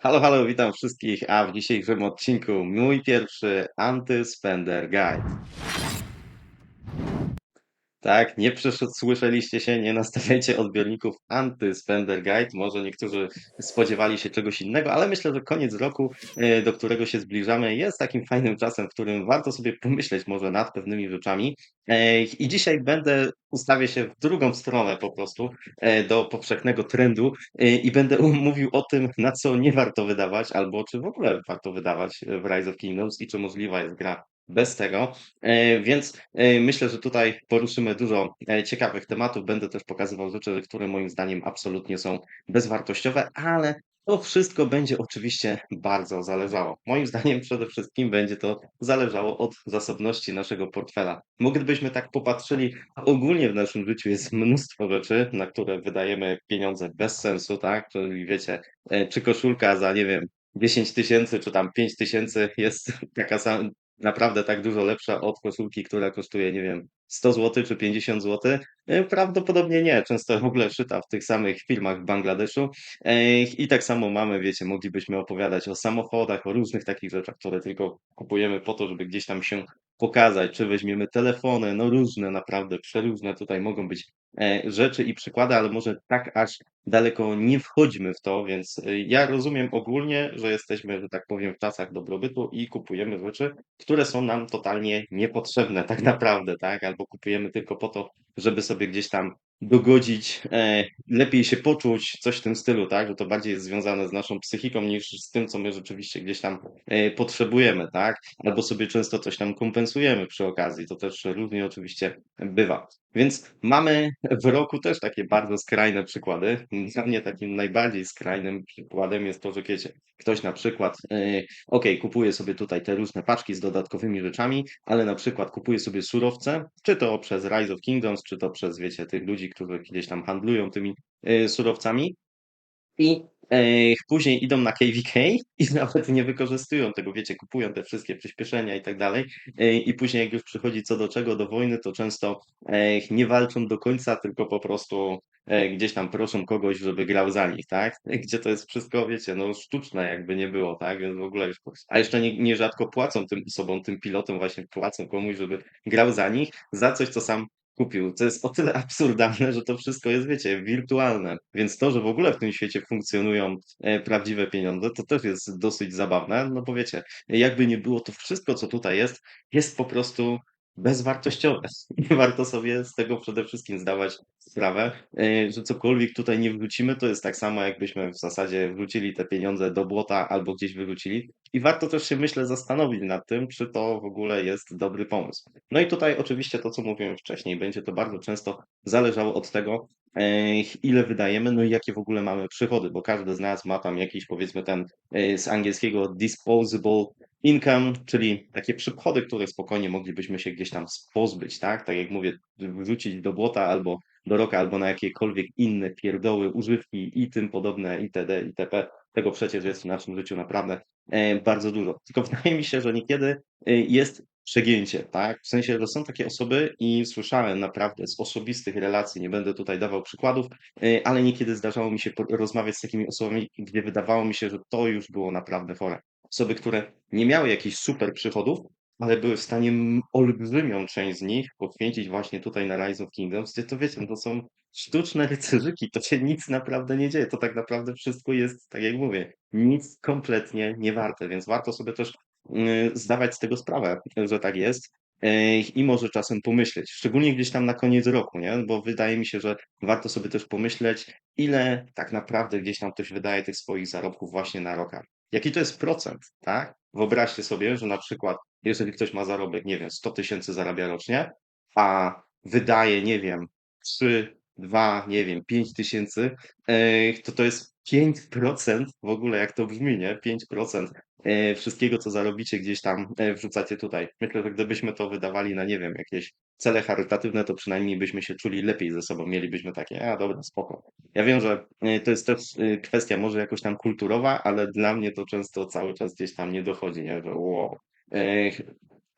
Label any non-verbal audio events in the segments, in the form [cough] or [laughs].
Halo, halo, witam wszystkich, a w dzisiejszym odcinku mój pierwszy anty-spender guide. Tak, nie słyszeliście się, nie nastawiajcie odbiorników anty-spender guide. Może niektórzy spodziewali się czegoś innego, ale myślę, że koniec roku, e, do którego się zbliżamy, jest takim fajnym czasem, w którym warto sobie pomyśleć może nad pewnymi rzeczami. E, I dzisiaj będę, ustawię się w drugą stronę po prostu, e, do powszechnego trendu i będę mówił o tym, na co nie warto wydawać, albo czy w ogóle warto wydawać w Rise of Kingdoms i czy możliwa jest gra bez tego. E, więc e, myślę, że tutaj poruszymy dużo e, ciekawych tematów. Będę też pokazywał rzeczy, które moim zdaniem absolutnie są bezwartościowe, ale to wszystko będzie oczywiście bardzo zależało. Moim zdaniem przede wszystkim będzie to zależało od zasobności naszego portfela. Bo gdybyśmy tak popatrzyli, ogólnie w naszym życiu jest mnóstwo rzeczy, na które wydajemy pieniądze bez sensu, tak? Czyli wiecie, czy koszulka za, nie wiem, 10 tysięcy, czy tam 5 tysięcy jest [laughs] taka sama, naprawdę tak dużo lepsza od koszulki, która kosztuje, nie wiem, 100 zł czy 50 zł? E, prawdopodobnie nie. Często w ogóle szyta w tych samych firmach w Bangladeszu. E, I tak samo mamy, wiecie, moglibyśmy opowiadać o samochodach, o różnych takich rzeczach, które tylko kupujemy po to, żeby gdzieś tam się pokazać, czy weźmiemy telefony, no różne, naprawdę przeróżne tutaj mogą być e, rzeczy i przykłady, ale może tak aż daleko nie wchodźmy w to, więc ja rozumiem ogólnie, że jesteśmy, że tak powiem, w czasach dobrobytu i kupujemy rzeczy, które są nam totalnie niepotrzebne tak naprawdę, tak? Albo kupujemy tylko po to, żeby sobie gdzieś tam dogodzić, e, lepiej się poczuć, coś w tym stylu, tak? Że to bardziej jest związane z naszą psychiką niż z tym, co my rzeczywiście gdzieś tam e, potrzebujemy, tak? Albo sobie często coś tam kompensujemy przy okazji. To też różnie oczywiście bywa. Więc mamy w roku też takie bardzo skrajne przykłady. Dla mnie takim najbardziej skrajnym przykładem jest to, że wiecie, ktoś na przykład, yy, ok, kupuje sobie tutaj te różne paczki z dodatkowymi rzeczami, ale na przykład kupuje sobie surowce, czy to przez Rise of Kingdoms, czy to przez, wiecie, tych ludzi, którzy gdzieś tam handlują tymi yy, surowcami i e, później idą na KVK i [laughs] nawet nie wykorzystują tego, wiecie, kupują te wszystkie przyspieszenia i tak dalej. E, I później, jak już przychodzi co do czego, do wojny, to często e, nie walczą do końca, tylko po prostu e, gdzieś tam proszą kogoś, żeby grał za nich, tak? [laughs] Gdzie to jest wszystko, wiecie, no sztuczne, jakby nie było, tak? Więc w ogóle już, a jeszcze nie, nierzadko płacą tym osobom, tym pilotom, właśnie płacą komuś, żeby grał za nich, za coś, co sam kupił. To jest o tyle absurdalne, że to wszystko jest, wiecie, wirtualne. Więc to, że w ogóle w tym świecie funkcjonują e, prawdziwe pieniądze, to też jest dosyć zabawne. No bo wiecie, jakby nie było, to wszystko, co tutaj jest, jest po prostu bezwartościowe. [laughs] Nie warto sobie z tego przede wszystkim zdawać sprawę, e, że cokolwiek tutaj nie wrzucimy, to jest tak samo, jakbyśmy w zasadzie wrzucili te pieniądze do błota albo gdzieś wyrzucili. I warto też się, myślę, zastanowić nad tym, czy to w ogóle jest dobry pomysł. No i tutaj oczywiście to, co mówiłem wcześniej, będzie to bardzo często zależało od tego, e, ile wydajemy, no i jakie w ogóle mamy przychody, bo każdy z nas ma tam jakiś, powiedzmy, ten e, z angielskiego disposable income, czyli takie przychody, które spokojnie moglibyśmy się gdzieś tam pozbyć, tak? Tak jak mówię, wrzucić do błota albo do roka, albo na jakiekolwiek inne pierdoły, używki i tym podobne itd. itp. Tego przecież jest w naszym życiu naprawdę e, bardzo dużo. Tylko [laughs] wydaje mi się, że niekiedy e, jest przegięcie, tak? W sensie, że są takie osoby i słyszałem naprawdę z osobistych relacji, nie będę tutaj dawał przykładów, e, ale niekiedy zdarzało mi się rozmawiać z takimi osobami, gdzie wydawało mi się, że to już było naprawdę chore. Osoby, które nie miały jakichś super przychodów, ale były w stanie olbrzymią część z nich poświęcić właśnie tutaj na Rise of Kingdoms, gdzie to wiecie, to są sztuczne rycerzyki, to się nic naprawdę nie dzieje, to tak naprawdę wszystko jest, tak jak mówię, nic kompletnie nie warte, więc warto sobie też yy, zdawać z tego sprawę, że tak jest i może czasem pomyśleć, szczególnie gdzieś tam na koniec roku, nie? Bo wydaje mi się, że warto sobie też pomyśleć, ile tak naprawdę gdzieś tam ktoś wydaje tych swoich zarobków właśnie na rokach. Jaki to jest procent, tak? Wyobraźcie sobie, że na przykład, jeżeli ktoś ma zarobek, nie wiem, 100 tysięcy zarabia rocznie, a wydaje, nie wiem, 3, 2, nie wiem, 5 tysięcy, e, to to jest 5% w ogóle, jak to brzmi, nie? 5% e, wszystkiego, co zarobicie gdzieś tam, e, wrzucacie tutaj. Myślę, że gdybyśmy to wydawali na, nie wiem, jakieś cele charytatywne, to przynajmniej byśmy się czuli lepiej ze sobą, mielibyśmy takie, a dobra, spoko. Ja wiem, że to jest też kwestia może jakoś tam kulturowa, ale dla mnie to często cały czas gdzieś tam nie dochodzi, nie? Że wow,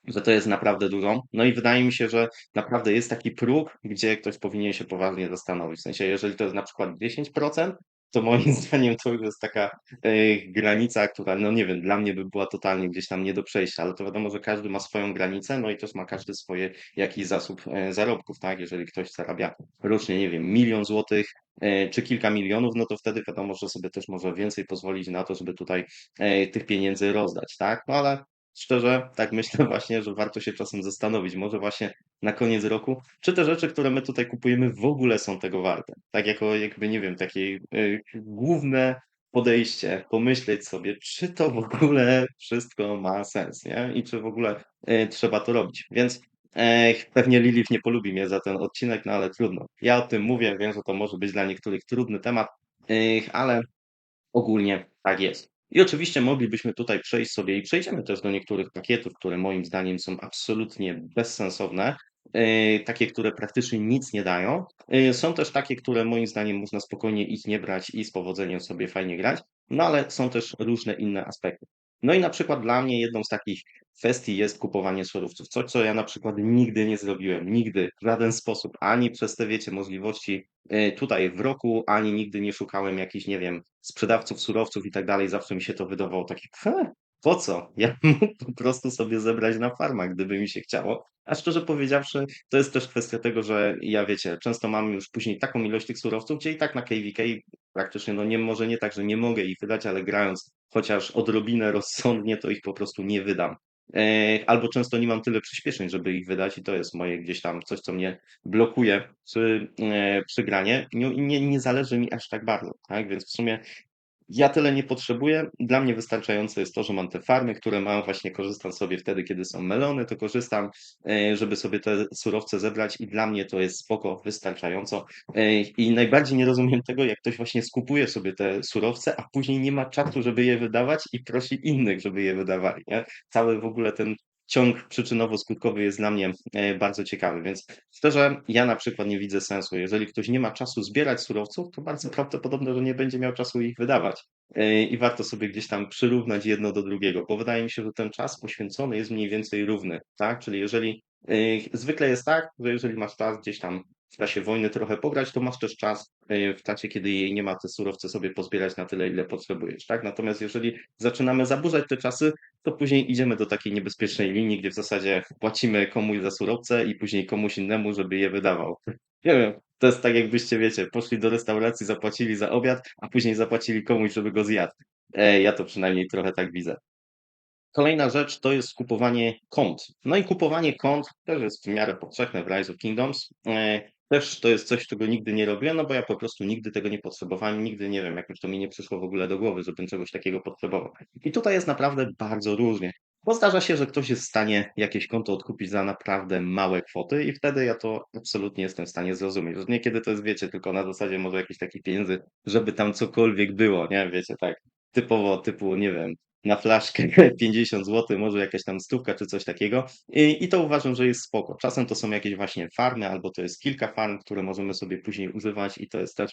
że to jest naprawdę dużo. No i wydaje mi się, że naprawdę jest taki próg, gdzie ktoś powinien się poważnie zastanowić. W sensie, jeżeli to jest na przykład 10%, to moim [laughs] zdaniem to już jest taka, e, granica, która, no nie wiem, dla mnie by była totalnie gdzieś tam nie do przejścia, ale to wiadomo, że każdy ma swoją granicę, no i też ma każdy swoje jakiś zasób, e, zarobków, tak? Jeżeli ktoś zarabia rocznie, nie wiem, 1 000 000 złotych, e, czy kilka milionów, no to wtedy wiadomo, że sobie też może więcej pozwolić na to, żeby tutaj, e, tych pieniędzy rozdać, tak? No ale szczerze, tak myślę właśnie, że warto się czasem zastanowić, może właśnie na koniec roku, czy te rzeczy, które my tutaj kupujemy, w ogóle są tego warte. Tak jako jakby, nie wiem, takie, e, główne podejście, pomyśleć sobie, czy to w ogóle wszystko ma sens, nie? I czy w ogóle, e, trzeba to robić. Więc, e, pewnie Lilith nie polubi mnie za ten odcinek, no ale trudno. Ja o tym mówię, wiem, że to może być dla niektórych trudny temat, e, ale ogólnie tak jest. I oczywiście moglibyśmy tutaj przejść sobie i przejdziemy też do niektórych pakietów, które moim zdaniem są absolutnie bezsensowne, e, takie, które praktycznie nic nie dają. E, są też takie, które moim zdaniem można spokojnie ich nie brać i z powodzeniem sobie fajnie grać, no ale są też różne inne aspekty. No i na przykład dla mnie jedną z takich kwestii jest kupowanie surowców. Coś, co ja na przykład nigdy nie zrobiłem, nigdy, w żaden sposób, ani przez te, wiecie, możliwości, e, tutaj w roku, ani nigdy nie szukałem jakichś, nie wiem, sprzedawców surowców i tak dalej. Zawsze mi się to wydawało takie: "He, po co? Ja [laughs] mógł po prostu sobie zebrać na farmach, gdyby mi się chciało". A szczerze powiedziawszy, to jest też kwestia tego, że ja, wiecie, często mam już później taką ilość tych surowców, gdzie i tak na KVK praktycznie, no nie może nie tak, że nie mogę ich wydać, ale grając chociaż odrobinę rozsądnie, to ich po prostu nie wydam. E, albo często nie mam tyle przyspieszeń, żeby ich wydać i to jest moje gdzieś tam coś, co mnie blokuje przy, e, przy granie. Nie, nie, nie zależy mi aż tak bardzo, tak? Więc w sumie ja tyle nie potrzebuję. Dla mnie wystarczające jest to, że mam te farmy, które mam, właśnie korzystam sobie wtedy, kiedy są melony, to korzystam, e, żeby sobie te surowce zebrać i dla mnie to jest spoko, wystarczająco. E, I najbardziej nie rozumiem tego, jak ktoś właśnie skupuje sobie te surowce, a później nie ma czasu, żeby je wydawać i prosi innych, żeby je wydawali, nie? Cały w ogóle ten ciąg przyczynowo-skutkowy jest dla mnie e, bardzo ciekawy, więc szczerze, ja na przykład nie widzę sensu. Jeżeli ktoś nie ma czasu zbierać surowców, to bardzo prawdopodobne, że nie będzie miał czasu ich wydawać. E, I warto sobie gdzieś tam przyrównać jedno do drugiego, bo wydaje mi się, że ten czas poświęcony jest mniej więcej równy, tak? Czyli jeżeli e, zwykle jest tak, że jeżeli masz czas gdzieś tam w czasie wojny trochę pograć, to masz też czas w czasie, kiedy jej nie ma, te surowce sobie pozbierać na tyle, ile potrzebujesz, tak? Natomiast jeżeli zaczynamy zaburzać te czasy, to później idziemy do takiej niebezpiecznej linii, gdzie w zasadzie płacimy komuś za surowce i później komuś innemu, żeby je wydawał. Nie wiem, to jest tak jakbyście, wiecie, poszli do restauracji, zapłacili za obiad, a później zapłacili komuś, żeby go zjadł. E, ja to przynajmniej trochę tak widzę. Kolejna rzecz to jest kupowanie kont. No i kupowanie kont też jest w miarę powszechne w Rise of Kingdoms. Też to jest coś, czego nigdy nie robię, no bo ja po prostu nigdy tego nie potrzebowałem, nigdy nie wiem, jakoś to mi nie przyszło w ogóle do głowy, żebym czegoś takiego potrzebował. I tutaj jest naprawdę bardzo różnie. Bo zdarza się, że ktoś jest w stanie jakieś konto odkupić za naprawdę małe kwoty i wtedy ja to absolutnie jestem w stanie zrozumieć. Że niekiedy to jest, wiecie, tylko na zasadzie może jakichś takich pieniędzy, żeby tam cokolwiek było, nie? Wiecie, tak typowo typu, nie wiem, na flaszkę [laughs] 50 zł, może jakaś tam stówka czy coś takiego. I, I to uważam, że jest spoko. Czasem to są jakieś właśnie farmy, albo to jest kilka farm, które możemy sobie później używać i to jest też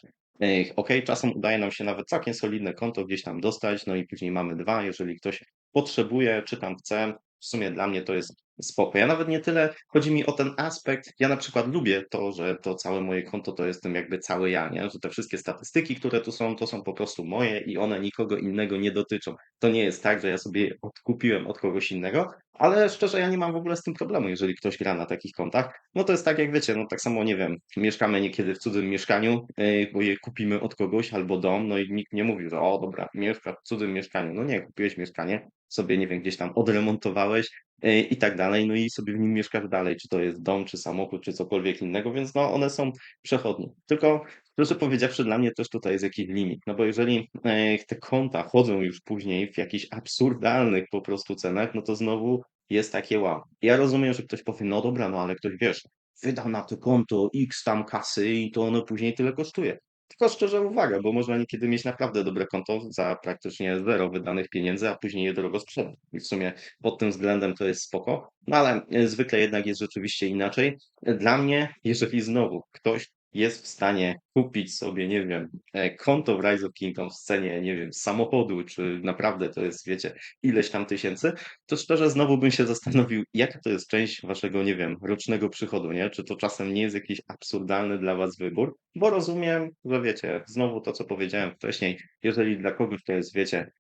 ok. Czasem udaje nam się nawet całkiem solidne konto gdzieś tam dostać, no i później mamy dwa, jeżeli ktoś potrzebuje, czy tam chce. W sumie dla mnie to jest spoko. Ja nawet nie tyle chodzi mi o ten aspekt. Ja na przykład lubię to, że to całe moje konto to jestem jakby cały ja, nie? Że te wszystkie statystyki, które tu są, to są po prostu moje i one nikogo innego nie dotyczą. To nie jest tak, że ja sobie odkupiłem od kogoś innego, ale szczerze, ja nie mam w ogóle z tym problemu, jeżeli ktoś gra na takich kontach. No to jest tak, jak wiecie, no tak samo, nie wiem, mieszkamy niekiedy w cudzym mieszkaniu, bo je kupimy od kogoś albo dom, no i nikt nie mówi, że o dobra, mieszka w cudzym mieszkaniu. No nie, kupiłeś mieszkanie, sobie, nie wiem, gdzieś tam odremontowałeś, i tak dalej, no i sobie w nim mieszkasz dalej, czy to jest dom, czy samochód, czy cokolwiek innego, więc no one są przechodnie. Tylko szczerze powiedziawszy, dla mnie też tutaj jest jakiś limit, no bo jeżeli e, te konta chodzą już później w jakichś absurdalnych po prostu cenach, no to znowu jest takie wow. Ja rozumiem, że ktoś powie, no dobra, no ale ktoś wiesz, wydał na to konto x tam kasy i to ono później tyle kosztuje. Tylko szczerze uwaga, bo można niekiedy mieć naprawdę dobre konto za praktycznie zero wydanych pieniędzy, a później je drogo sprzedać. I w sumie pod tym względem to jest spoko. No ale e, zwykle jednak jest rzeczywiście inaczej. Dla mnie, jeżeli znowu ktoś jest w stanie kupić sobie, nie wiem, e, konto w Rise of Kingdoms w cenie, nie wiem, samochodu, czy naprawdę to jest, wiecie, ileś tam tysięcy, to szczerze znowu bym się zastanowił, jaka to jest część waszego, nie wiem, rocznego przychodu, nie? Czy to czasem nie jest jakiś absurdalny dla was wybór? Bo rozumiem, że wiecie, znowu to, co powiedziałem wcześniej, jeżeli dla kogoś to jest, wiecie,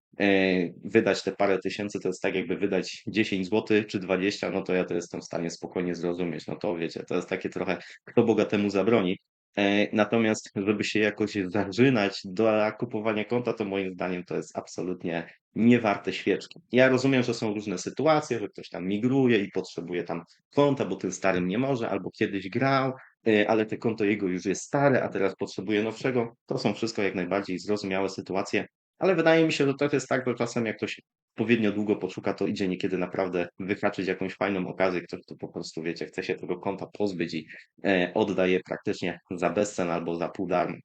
wydać te parę tysięcy, to jest tak jakby wydać 10 zł czy 20, no to ja to jestem w stanie spokojnie zrozumieć. No to wiecie, to jest takie trochę, kto bogatemu zabroni. E, Natomiast, żeby się jakoś zażynać do kupowania konta, to moim zdaniem to jest absolutnie nie warte świeczki. Ja rozumiem, że są różne sytuacje, że ktoś tam migruje i potrzebuje tam konta, bo tym starym nie może, albo kiedyś grał, e, ale te konto jego już jest stare, a teraz potrzebuje nowszego. To są wszystko jak najbardziej zrozumiałe sytuacje, ale wydaje mi się, że to jest tak, że czasem jak ktoś odpowiednio długo poszuka, to idzie niekiedy naprawdę wyhaczyć jakąś fajną okazję, ktoś tu po prostu, wiecie, chce się tego konta pozbyć i e, oddaje praktycznie za bezcen albo za pół darmo.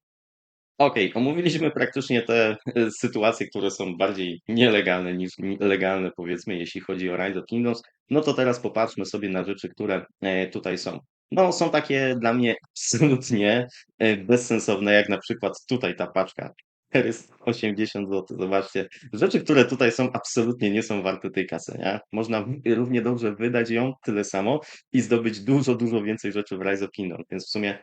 Okej, omówiliśmy praktycznie te e, sytuacje, które są bardziej nielegalne niż legalne, powiedzmy, jeśli chodzi o Rise of Kingdoms. No to teraz popatrzmy sobie na rzeczy, które e, tutaj są. No, są takie dla mnie absolutnie bezsensowne, jak na przykład tutaj ta paczka. 480 zł. Zobaczcie, rzeczy, które tutaj są, absolutnie nie są warte tej kasy, nie? Można równie dobrze wydać ją tyle samo i zdobyć dużo, dużo więcej rzeczy w Rise of Kingdoms. Więc w sumie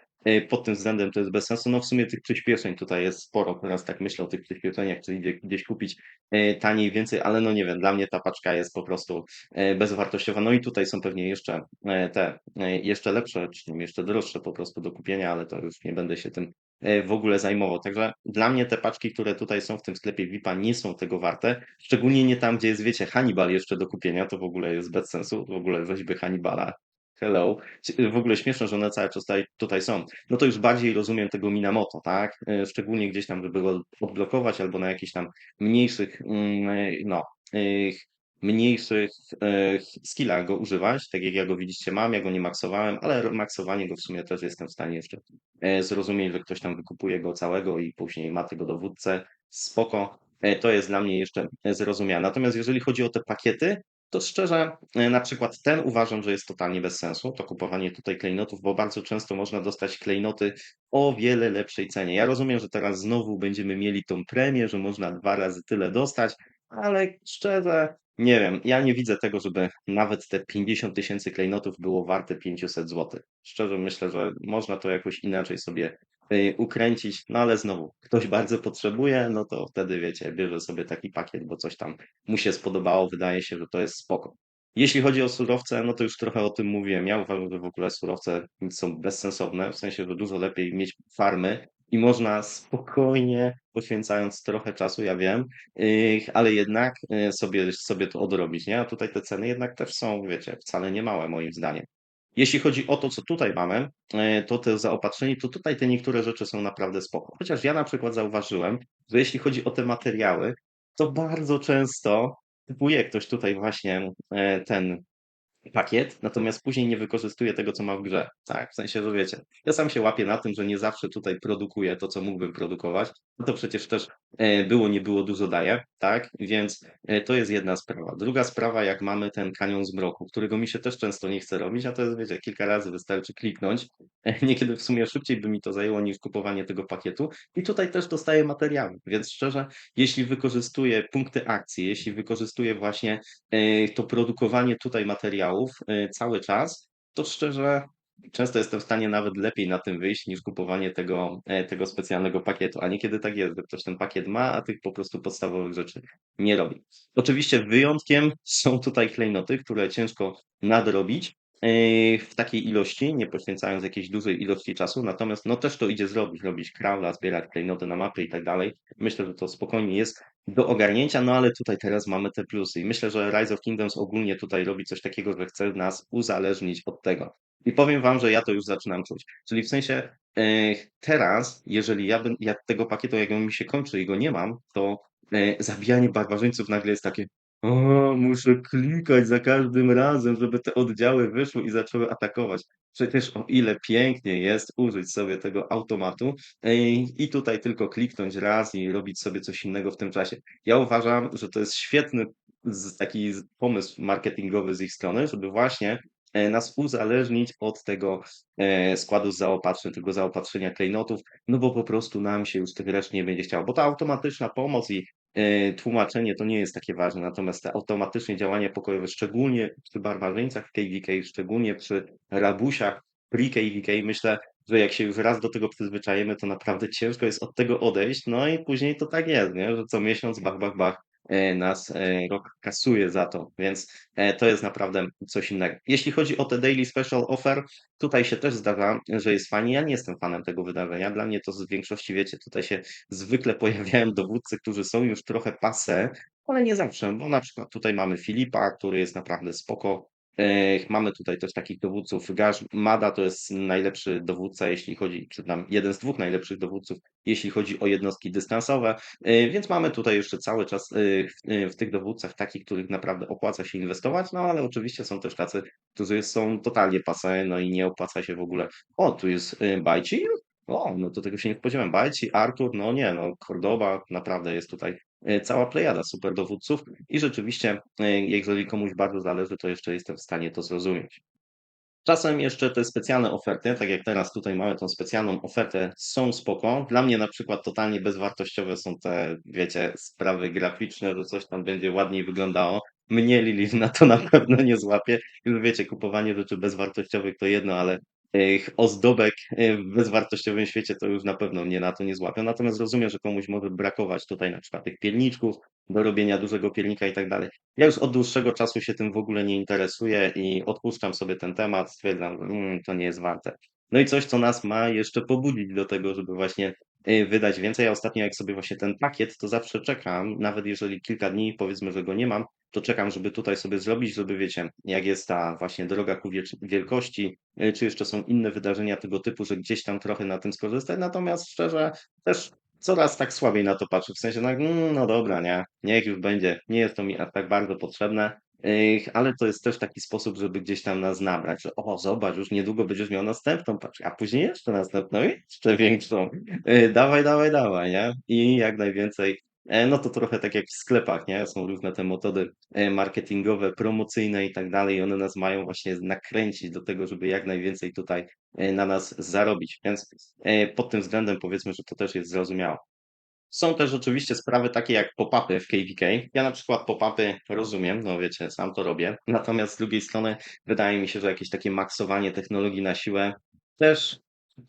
pod tym względem to jest bez sensu. No w sumie tych przyspieszeń tutaj jest sporo. Teraz tak myślę o tych przyspieszeniach, czy idzie gdzieś kupić e, taniej więcej, ale no nie wiem, dla mnie ta paczka jest po prostu e, bezwartościowa. No i tutaj są pewnie jeszcze e, te e, jeszcze lepsze, czy jeszcze droższe po prostu do kupienia, ale to już nie będę się tym e, w ogóle zajmował. Także dla mnie te paczki, które tutaj są w tym sklepie VIP-a nie są tego warte. Szczególnie nie tam, gdzie jest, wiecie, Hannibal jeszcze do kupienia, to w ogóle jest bez sensu. W ogóle rzeźby Hannibala. Hello. W ogóle śmieszne, że one cały czas tutaj, są. No to już bardziej rozumiem tego Minamoto, tak? E, Szczególnie gdzieś tam, żeby go odblokować albo na jakichś tam mniejszych, mm, e, no, mniejszych skillach go używać, tak jak ja go widzicie mam, ja go nie maksowałem, ale maksowanie go w sumie też jestem w stanie jeszcze zrozumieć, że ktoś tam wykupuje go całego i później ma tego dowódcę, spoko, to jest dla mnie jeszcze zrozumiałe. Natomiast jeżeli chodzi o te pakiety, to szczerze, e, na przykład ten uważam, że jest totalnie bez sensu, to kupowanie tutaj klejnotów, bo bardzo często można dostać klejnoty o wiele lepszej cenie. Ja rozumiem, że teraz znowu będziemy mieli tą premię, że można dwa razy tyle dostać, ale szczerze, nie wiem, ja nie widzę tego, żeby nawet te 50 tysięcy klejnotów było warte 500 zł. Szczerze myślę, że można to jakoś inaczej sobie ukręcić, no ale znowu, ktoś [laughs] bardzo potrzebuje, no to wtedy wiecie, bierze sobie taki pakiet, bo coś tam mu się spodobało, wydaje się, że to jest spoko. Jeśli chodzi o surowce, no to już trochę o tym mówiłem. Ja uważam, że w ogóle surowce są bezsensowne, w sensie, że dużo lepiej mieć farmy i można spokojnie, poświęcając trochę czasu, ja wiem, yy, ale jednak yy, sobie, sobie to odrobić, nie? A tutaj te ceny jednak też są, wiecie, wcale nie małe moim zdaniem. Jeśli chodzi o to, co tutaj mamy, e, to te zaopatrzenie, to tutaj te niektóre rzeczy są naprawdę spoko. Chociaż ja na przykład zauważyłem, że jeśli chodzi o te materiały, to bardzo często kupuje ktoś tutaj właśnie e, ten pakiet, natomiast później nie wykorzystuje tego, co ma w grze. Tak, w sensie, że wiecie, ja sam się łapię na tym, że nie zawsze tutaj produkuję to, co mógłbym produkować. No to przecież też e, było, nie było, dużo daje, tak? Więc e, to jest jedna sprawa. Druga sprawa, jak mamy ten kanion zmroku, którego mi się też często nie chce robić, a to jest, wiecie, kilka razy wystarczy kliknąć. E, [laughs] Niekiedy w sumie szybciej by mi to zajęło niż kupowanie tego pakietu. I tutaj też dostaję materiały, więc szczerze, jeśli wykorzystuję punkty akcji, jeśli wykorzystuję właśnie to produkowanie tutaj e, cały czas, to szczerze często jestem w stanie nawet lepiej na tym wyjść niż kupowanie tego, e, tego specjalnego pakietu. A niekiedy tak jest, że ktoś ten pakiet ma, a tych po prostu podstawowych rzeczy nie robi. Oczywiście wyjątkiem są tutaj klejnoty, które ciężko nadrobić w takiej ilości, nie poświęcając jakiejś dużej ilości czasu, natomiast no też to idzie zrobić, robić crawla, zbierać klejnoty na mapy i tak dalej. Myślę, że to spokojnie jest do ogarnięcia, no ale tutaj teraz mamy te plusy i myślę, że Rise of Kingdoms ogólnie tutaj robi coś takiego, że chce nas uzależnić od tego. I powiem wam, że ja to już zaczynam czuć. Czyli w sensie e, teraz, jeżeli ja, bym, ja tego pakietu, jak on mi się kończy i go nie mam, to e, zabijanie barbarzyńców nagle jest takie o, muszę klikać za każdym razem, żeby te oddziały wyszły i zaczęły atakować. Przecież o ile pięknie jest użyć sobie tego automatu i tutaj tylko kliknąć raz i robić sobie coś innego w tym czasie. Ja uważam, że to jest świetny taki pomysł marketingowy z ich strony, żeby właśnie e, nas uzależnić od tego e, składu zaopatrzeń, tego zaopatrzenia klejnotów, no bo po prostu nam się już tych reszт nie będzie chciało, bo ta automatyczna pomoc i e, tłumaczenie to nie jest takie ważne, natomiast te automatyczne działania pokojowe, szczególnie przy barbarzyńcach KVK, szczególnie przy rabusiach pre-KVK, myślę, że jak się już raz do tego przyzwyczajemy, to naprawdę ciężko jest od tego odejść, no i później to tak jest, nie? że co miesiąc bach, bach, bach nas e, rok kasuje za to, więc e, to jest naprawdę coś innego. Jeśli chodzi o te Daily Special Offer, tutaj się też zdarza, że jest fajnie. Ja nie jestem fanem tego wydarzenia. Dla mnie to z większości, wiecie, tutaj się zwykle [laughs] pojawiają dowódcy, którzy są już trochę pase, ale nie zawsze, bo na przykład tutaj mamy Filipa, który jest naprawdę spoko, Mamy tutaj też takich dowódców. Gaż Mada to jest najlepszy dowódca, jeśli chodzi, czy tam jeden z dwóch najlepszych dowódców, jeśli chodzi o jednostki dystansowe, więc mamy tutaj jeszcze cały czas w, tych dowódcach takich, których naprawdę opłaca się inwestować, no ale oczywiście są też tacy, którzy są totalnie pase, no i nie opłaca się w ogóle. O, tu jest Bajci, o, no to tego się nie spodziewałem. Bajci, Artur, no nie, no Cordoba, naprawdę jest tutaj cała plejada super dowódców i rzeczywiście, e, jeżeli komuś bardzo zależy, to jeszcze jestem w stanie to zrozumieć. Czasem jeszcze te specjalne oferty, tak jak teraz tutaj mamy tą specjalną ofertę, są spoko. Dla mnie na przykład totalnie bezwartościowe są te, wiecie, sprawy graficzne, że coś tam będzie ładniej wyglądało. Mnie Lilith na to na pewno nie złapie. Już wiecie, kupowanie rzeczy bezwartościowych to jedno, ale ozdobek e, w bezwartościowym świecie to już na pewno mnie na to nie złapią. Natomiast rozumiem, że komuś może brakować tutaj na przykład tych pierniczków do robienia dużego piernika i tak dalej. Ja już od dłuższego czasu się tym w ogóle nie interesuję i odpuszczam sobie ten temat, stwierdzam, że mm, to nie jest warte. No i coś, co nas ma jeszcze pobudzić do tego, żeby właśnie wydać więcej. Ja ostatnio jak sobie właśnie ten pakiet, to zawsze czekam, nawet jeżeli kilka dni powiedzmy, że go nie mam, to czekam, żeby tutaj sobie zrobić, żeby wiecie, jak jest ta właśnie droga ku wielkości, y, czy jeszcze są inne wydarzenia tego typu, że gdzieś tam trochę na tym skorzystać. Natomiast szczerze, też coraz tak słabiej na to patrzę. W sensie, no, no dobra, nie, niech już będzie. Nie jest to mi aż tak bardzo potrzebne. Ale to jest też taki sposób, żeby gdzieś tam nas nabrać, że o, zobacz, już niedługo będziesz miał następną paczkę, a później jeszcze następną, jeszcze większą. Y, dawaj, dawaj, dawaj, nie? I jak najwięcej E, no to trochę tak jak w sklepach, nie? Są różne te metody e, marketingowe, promocyjne i tak dalej. One nas mają właśnie nakręcić do tego, żeby jak najwięcej tutaj e, na nas zarobić. Więc pod tym względem powiedzmy, że to też jest zrozumiałe. Są też oczywiście sprawy takie jak pop-upy w KVK. Ja na przykład pop-upy rozumiem, no wiecie, sam to robię. Natomiast z drugiej strony wydaje mi się, że jakieś takie maksowanie technologii na siłę też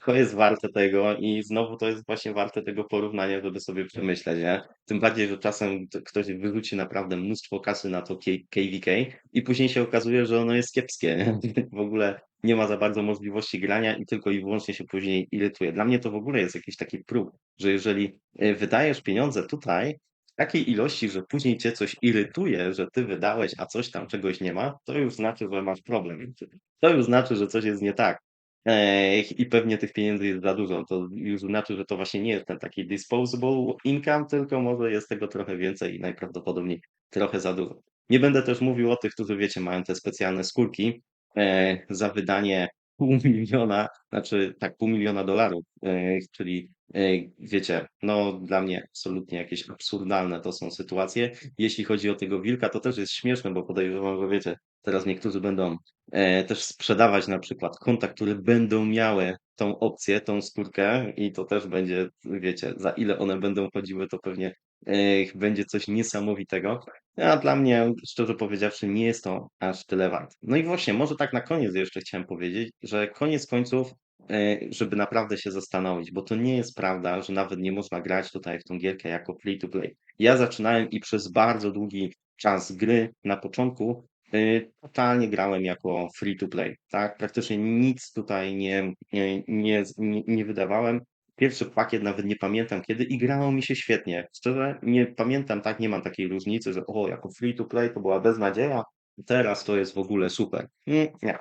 to jest warte tego i znowu to jest właśnie warte tego porównania, żeby sobie przemyśleć, nie? Tym bardziej, że czasem ktoś wyrzuci naprawdę mnóstwo kasy na to KVK i później się okazuje, że ono jest kiepskie, nie? [laughs] W ogóle nie ma za bardzo możliwości grania i tylko i wyłącznie się później irytuje. Dla mnie to w ogóle jest jakiś taki próg, że jeżeli e, wydajesz pieniądze tutaj w takiej ilości, że później cię coś irytuje, że ty wydałeś, a coś tam czegoś nie ma, to już znaczy, że masz problem. To już znaczy, że coś jest nie tak. I pewnie tych pieniędzy jest za dużo. To już znaczy, że to właśnie nie jest ten taki disposable income, tylko może jest tego trochę więcej i najprawdopodobniej trochę za dużo. Nie będę też mówił o tych, którzy wiecie, mają te specjalne skórki za wydanie pół miliona, znaczy tak, pół miliona dolarów, e, czyli e, wiecie, no dla mnie absolutnie jakieś absurdalne to są sytuacje. Jeśli chodzi o tego wilka, to też jest śmieszne, bo podejrzewam, że wiecie, teraz niektórzy będą e, też sprzedawać na przykład konta, które będą miały tą opcję, tą skórkę i to też będzie, wiecie, za ile one będą chodziły, to pewnie będzie coś niesamowitego. A dla mnie, szczerze powiedziawszy, nie jest to aż tyle wart. No i właśnie, może tak na koniec jeszcze chciałem powiedzieć, że koniec końców, e, żeby naprawdę się zastanowić, bo to nie jest prawda, że nawet nie można grać tutaj w tą gierkę jako free to play. Ja zaczynałem i przez bardzo długi czas gry na początku e, totalnie grałem jako free to play, tak? Praktycznie nic tutaj nie, nie, nie, nie wydawałem. Pierwszy pakiet nawet nie pamiętam kiedy i grało mi się świetnie. Szczerze nie pamiętam, tak, nie mam takiej różnicy, że o, jako free to play to była beznadzieja, teraz to jest w ogóle super. Mm, nie.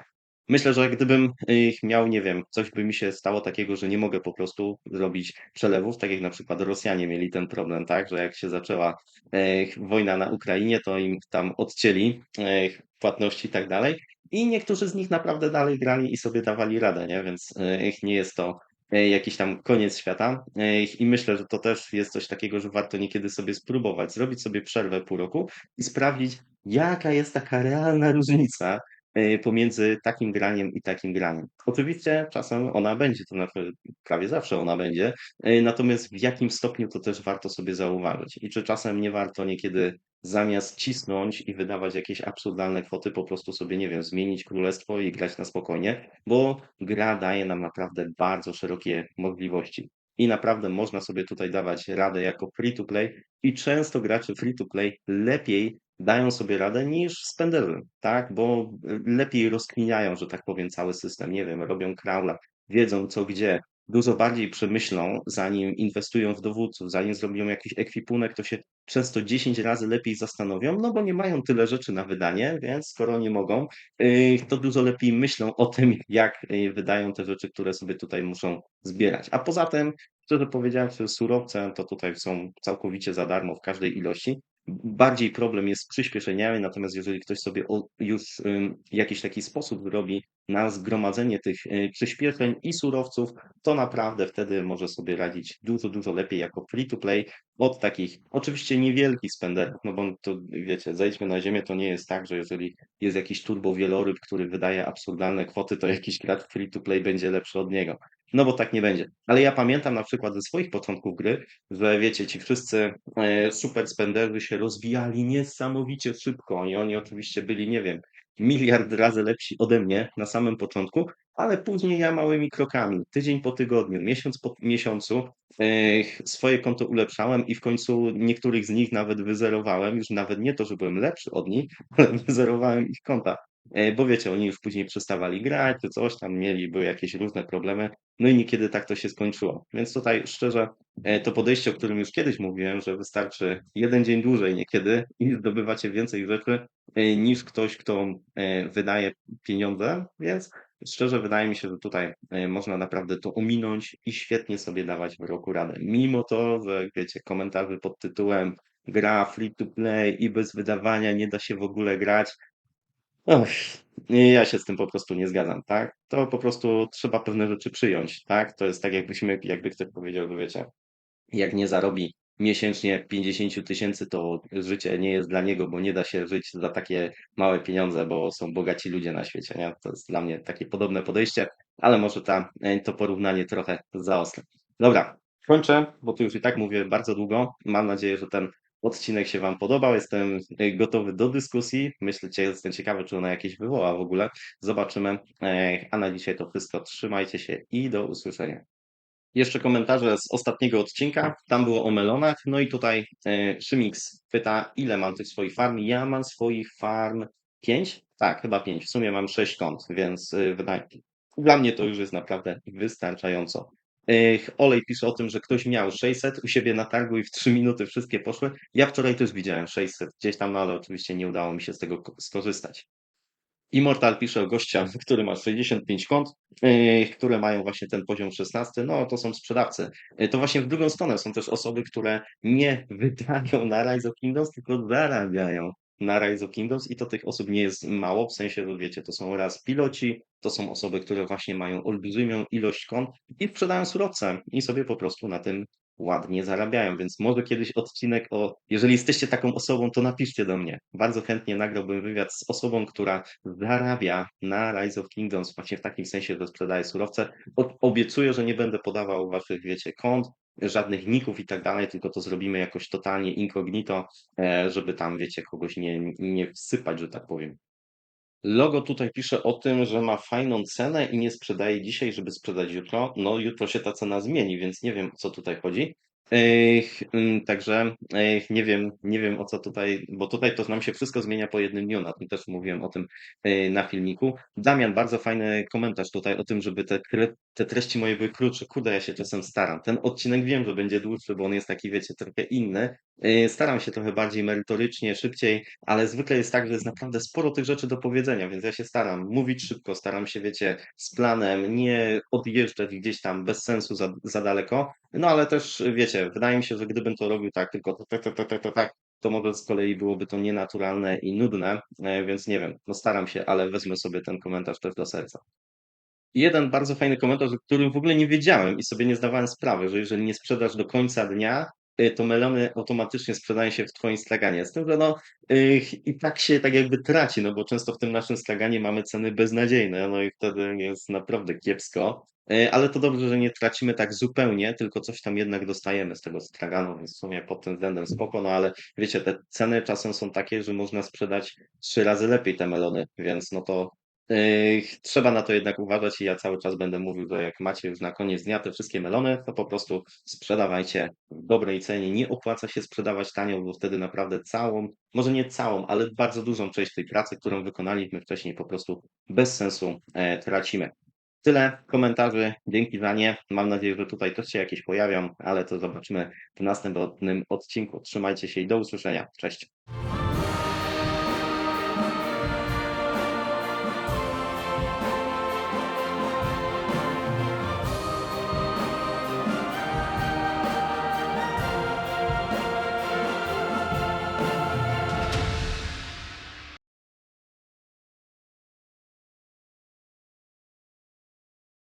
Myślę, że gdybym ich miał, nie wiem, coś by mi się stało takiego, że nie mogę po prostu zrobić przelewów, tak jak na przykład Rosjanie mieli ten problem, tak, że jak się zaczęła e, wojna na Ukrainie, to im tam odcięli e, płatności i tak dalej. I niektórzy z nich naprawdę dalej grali i sobie dawali radę, nie? Więc e, nie jest to jakiś tam koniec świata. E, I myślę, że to też jest coś takiego, że warto niekiedy sobie spróbować, zrobić sobie przerwę pół roku i sprawdzić, jaka jest taka realna różnica pomiędzy takim graniem i takim graniem. Oczywiście czasem ona będzie, to znaczy prawie zawsze ona będzie, y, natomiast w jakim stopniu to też warto sobie zauważyć i czy czasem nie warto niekiedy zamiast cisnąć i wydawać jakieś absurdalne kwoty, po prostu sobie, nie wiem, zmienić królestwo i grać na spokojnie, bo gra daje nam naprawdę bardzo szerokie możliwości. I naprawdę można sobie tutaj dawać radę jako free to play i często gracze free to play lepiej dają sobie radę niż spenderzy, tak? Bo lepiej rozkminiają, że tak powiem, cały system. Nie wiem, robią crawla, wiedzą co gdzie, dużo bardziej przemyślą, zanim inwestują w dowódców, zanim zrobią jakiś ekwipunek, to się często 10 razy lepiej zastanowią, no bo nie mają tyle rzeczy na wydanie, więc skoro nie mogą, y, to dużo lepiej myślą o tym, jak y, wydają te rzeczy, które sobie tutaj muszą zbierać. A poza tym, szczerze powiedziawszy, surowce to tutaj są całkowicie za darmo w każdej ilości. Bardziej problem jest z przyspieszeniami, natomiast jeżeli ktoś sobie już jakiś taki sposób robi na zgromadzenie tych y, przyspieszeń i surowców, to naprawdę wtedy może sobie radzić dużo, dużo lepiej jako free to play od takich, oczywiście niewielkich spenderów, no bo to wiecie, zejdźmy na ziemię, to nie jest tak, że jeżeli jest jakiś turbo wieloryb, który wydaje absurdalne kwoty, to jakiś gracz free to play będzie lepszy od niego. No bo tak nie będzie. Ale ja pamiętam na przykład ze swoich początków gry, że wiecie, ci wszyscy e, super spenderzy się rozwijali niesamowicie szybko i oni oczywiście byli, nie wiem, miliard razy lepsi ode mnie na samym początku, ale później ja małymi krokami, tydzień po tygodniu, miesiąc po miesiącu e, swoje konto ulepszałem i w końcu niektórych z nich nawet wyzerowałem, już nawet nie to, że byłem lepszy od nich, [laughs] ale wyzerowałem ich konta. E, bo wiecie, oni już później przestawali grać, czy coś tam mieli, były jakieś różne problemy, no i niekiedy tak to się skończyło. Więc tutaj szczerze, e, to podejście, o którym już kiedyś mówiłem, że wystarczy jeden dzień dłużej niekiedy i zdobywacie więcej rzeczy e, niż ktoś, kto wydaje pieniądze, więc szczerze wydaje mi się, że tutaj można naprawdę to ominąć i świetnie sobie dawać w roku radę. Mimo to, że wiecie, komentarze pod tytułem gra free to play i bez wydawania nie da się w ogóle grać, Och, ja się z tym po prostu nie zgadzam, tak? To po prostu trzeba pewne rzeczy przyjąć, tak? To jest tak, jakbyśmy, jakby ktoś powiedział, że wiecie, jak nie zarobi miesięcznie 50 tysięcy, to życie nie jest dla niego, bo nie da się żyć za takie małe pieniądze, bo są bogaci ludzie na świecie, nie? To jest dla mnie takie podobne podejście, ale może ta, e, to porównanie trochę zaostre. Dobra, kończę, bo tu już i tak mówię bardzo długo. Mam nadzieję, że ten odcinek się Wam podobał. Jestem e, gotowy do dyskusji. Myślę, że jestem ciekawy, czy ona jakieś wywoła w ogóle. Zobaczymy. E, a na dzisiaj to wszystko. Trzymajcie się i do usłyszenia. Jeszcze komentarze z ostatniego odcinka. Tam było o melonach. No i tutaj e, Szymix pyta, ile mam tych swoich farm. Ja mam swoich farm pięć? Tak, chyba pięć. W sumie mam sześć kont, więc wydaje dla mnie to już jest naprawdę wystarczająco. Olej pisze o tym, że ktoś miał 600 u siebie na targu i w 3 minuty wszystkie poszły. Ja wczoraj też widziałem 600 gdzieś tam, no ale oczywiście nie udało mi się z tego skorzystać. Immortal pisze o gościa, [laughs] który ma 65 kont, które mają właśnie ten poziom 16. No to są sprzedawcy. To właśnie w drugą stronę są też osoby, które nie wydają na Rise of Kingdoms, tylko zarabiają na Rise of Kingdoms i to tych osób nie jest mało, w sensie, że wiecie, to są raz piloci, to są osoby, które właśnie mają olbrzymią ilość kont i sprzedają surowce i sobie po prostu na tym ładnie zarabiają, więc może kiedyś odcinek o, jeżeli jesteście taką osobą, to napiszcie do mnie. Bardzo chętnie nagrałbym wywiad z osobą, która zarabia na Rise of Kingdoms, właśnie w takim sensie, że sprzedaje surowce. Obiecuję, że nie będę podawał waszych, wiecie, kont, żadnych ników i tak dalej, tylko to zrobimy jakoś totalnie incognito, e, żeby tam, wiecie, kogoś nie, nie wsypać, że tak powiem. Logo tutaj pisze o tym, że ma fajną cenę i nie sprzedaje dzisiaj, żeby sprzedać jutro. No, jutro się ta cena zmieni, więc nie wiem, o co tutaj chodzi. Mm, także nie wiem, nie wiem o co tutaj, bo tutaj to nam się wszystko zmienia po jednym dniu, na tym też mówiłem o tym e, na filmiku. Damian, bardzo fajny komentarz tutaj o tym, żeby te, te treści moje były krótsze. Kurde, ja się czasem staram. Ten odcinek wiem, że będzie dłuższy, bo on jest taki, wiecie, trochę inny. E, staram się trochę bardziej merytorycznie, szybciej, ale zwykle jest tak, że jest naprawdę sporo tych rzeczy do powiedzenia, więc ja się staram mówić szybko, staram się, wiecie, z planem, nie odjeżdżać gdzieś tam bez sensu za, za daleko, no ale też, wiecie, wydaje mi się, że gdybym to robił tak, tylko tak, tak, tak, tak, tak, to może z kolei byłoby to nienaturalne i nudne, e, więc nie wiem, no staram się, ale wezmę sobie ten komentarz też do serca. Jeden bardzo fajny komentarz, o którym w ogóle nie wiedziałem i sobie nie zdawałem sprawy, że jeżeli nie sprzedasz do końca dnia, y, to melony automatycznie sprzedają się w twoim straganie. Z tym, że no y, i tak się tak jakby traci, no bo często w tym naszym straganie mamy ceny beznadziejne, no i wtedy jest naprawdę kiepsko. Y, Ale to dobrze, że nie tracimy tak zupełnie, tylko coś tam jednak dostajemy z tego straganu, więc w sumie pod tym względem spoko, no ale wiecie, te ceny czasem są takie, że można sprzedać trzy razy lepiej te melony, więc no to trzeba na to jednak uważać i ja cały czas będę mówił, że jak macie już na koniec dnia te wszystkie melony, to po prostu sprzedawajcie w dobrej cenie. Nie opłaca się sprzedawać tanio, bo wtedy naprawdę całą, może nie całą, ale bardzo dużą część tej pracy, którą wykonaliśmy wcześniej, po prostu bez sensu e, tracimy. Tyle komentarzy, dzięki za nie. Mam nadzieję, że tutaj też się jakieś pojawią, ale to zobaczymy w następnym odcinku. Trzymajcie się i do usłyszenia. Cześć.